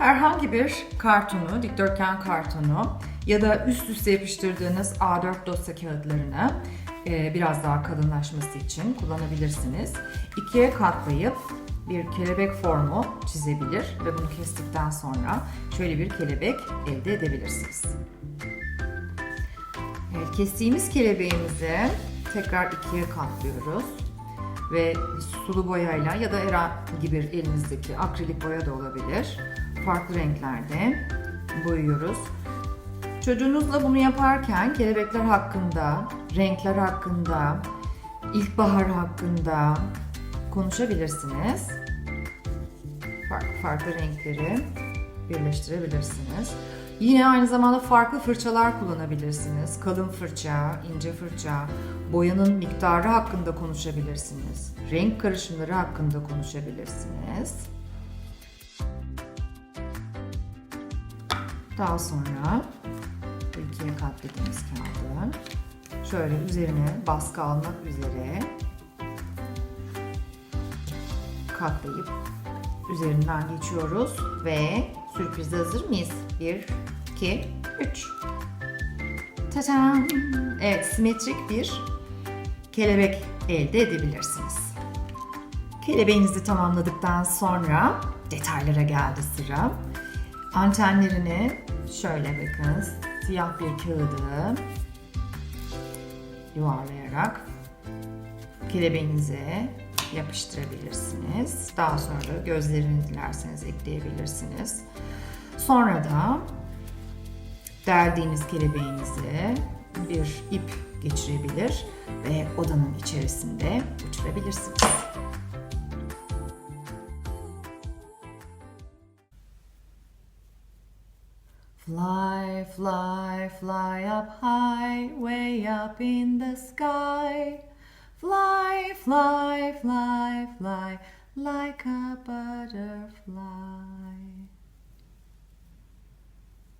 Herhangi bir kartonu, dikdörtgen kartonu ya da üst üste yapıştırdığınız A4 dosya kağıtlarını e, biraz daha kalınlaşması için kullanabilirsiniz. İkiye katlayıp bir kelebek formu çizebilir ve bunu kestikten sonra şöyle bir kelebek elde edebilirsiniz. Evet, kestiğimiz kelebeğimizi tekrar ikiye katlıyoruz ve sulu boyayla ya da herhangi bir elinizdeki akrilik boya da olabilir. Farklı renklerde boyuyoruz. Çocuğunuzla bunu yaparken kelebekler hakkında, renkler hakkında, ilkbahar hakkında konuşabilirsiniz. Farklı farklı renkleri birleştirebilirsiniz. Yine aynı zamanda farklı fırçalar kullanabilirsiniz. Kalın fırça, ince fırça, boyanın miktarı hakkında konuşabilirsiniz. Renk karışımları hakkında konuşabilirsiniz. Daha sonra bu ikiye katladığımız kağıdı şöyle üzerine baskı almak üzere katlayıp üzerinden geçiyoruz ve sürprize hazır mıyız? 1, 2, 3. Tadam! Evet, simetrik bir kelebek elde edebilirsiniz. Kelebeğinizi tamamladıktan sonra detaylara geldi sıra. Antenlerini şöyle bakın siyah bir kağıdı yuvarlayarak kelebeğinize yapıştırabilirsiniz. Daha sonra gözlerini dilerseniz ekleyebilirsiniz. Sonra da deldiğiniz kelebeğinizi bir ip geçirebilir ve odanın içerisinde uçurabilirsiniz. Fly, fly, fly up high, way up in the sky. Fly, fly, fly, fly, like a butterfly.